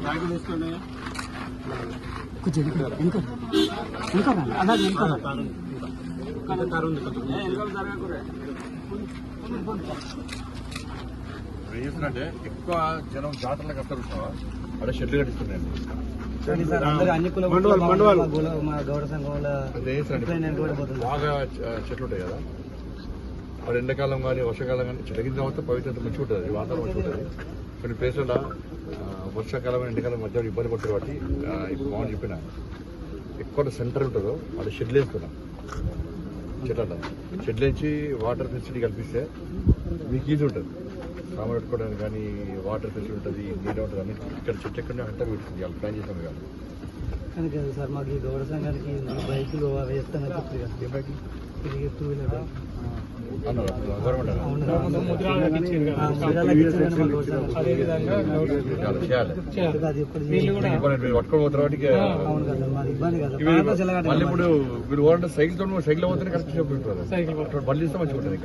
Bag కొంచెం అలాగే ఎక్కువ జనం జాతరలకు వస్తారు అదే అక్కడ షెడ్లు కట్టిస్తున్నాయండి. బాగా చెట్లు ఉంటాయి కదా. మరి ఎండాకాలం కానీ వర్షాకాలం కానీ చెట్ల తర్వాత పవిత్రత మంచిగా ఉంటుంది. వాతావరణం మంచిగా ఉంటుంది. కొన్ని ప్లేసుల్లో ఆ, వర్షాకాలం ఎండాకాలం మధ్య ఇబ్బంది పడుతుంది కాబట్టి ఇప్పుడు మామూలు చెప్పిన ఎక్కువ సెంటర్ ఉంటుందో అది షెడ్లు వేస్తున్నాం. చెట్ల షెడ్లు వేసి వాటర్ ఫెసిలిటీ కల్పిస్తే మీకు ఈజీ ఉంటుంది. సామాన్ పెట్టుకోవడానికి కానీ వాటర్ ఫెసిలిటీ ఉంటుంది నీడ ఉంటుంది అన్ని ఇక్కడ చెట్టు ఎక్కడ అంతా పెడుతుంది వాళ్ళు ప్లాన్ చేసాం కాదు కానీ కదా సార్ మాకు ఈ గౌడ సంఘానికి బైకులు అవి వేస్తానని చెప్తుంది కదా. ఏ బైక్ ఇది టూ వీలర్. మళ్ళీ ఇప్పుడు మీరు ఓడంటే సైకిల్తో సైకిల్ పోతే కరెక్ట్ అక్కడ బండ్లు ఇస్తే మంచిగా ఉంటుంది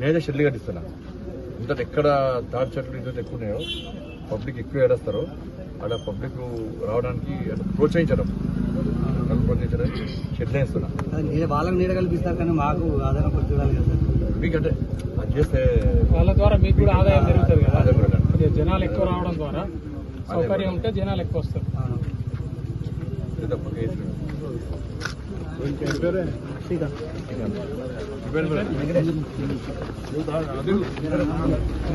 నేనే షెడ్లు కట్టిస్తున్నా. ఇంత ఎక్కడ తాడి చెట్లు ఇంత ఎక్కువ ఉన్నాయో పబ్లిక్ ఎక్కువ ఏడేస్తారు. అక్కడ పబ్లిక్ రావడానికి అంటే ప్రోత్సహించడం. ప్రోత్సహించడం షెడ్లు వేస్తున్నా అది నీడ వాళ్ళకి నీడ కల్పిస్తారు కానీ మాకు చూడాలి కదా సార్. మీకంటే అది చేస్తే వాళ్ళ ద్వారా మీకు కూడా ఆదాయం పెరుగుతుంది కదా. ఆదాయం జనాలు ఎక్కువ రావడం ద్వారా సౌకర్యం ఉంటే జనాలు ఎక్కువ వస్తారు. ശ്രീകാന്ത്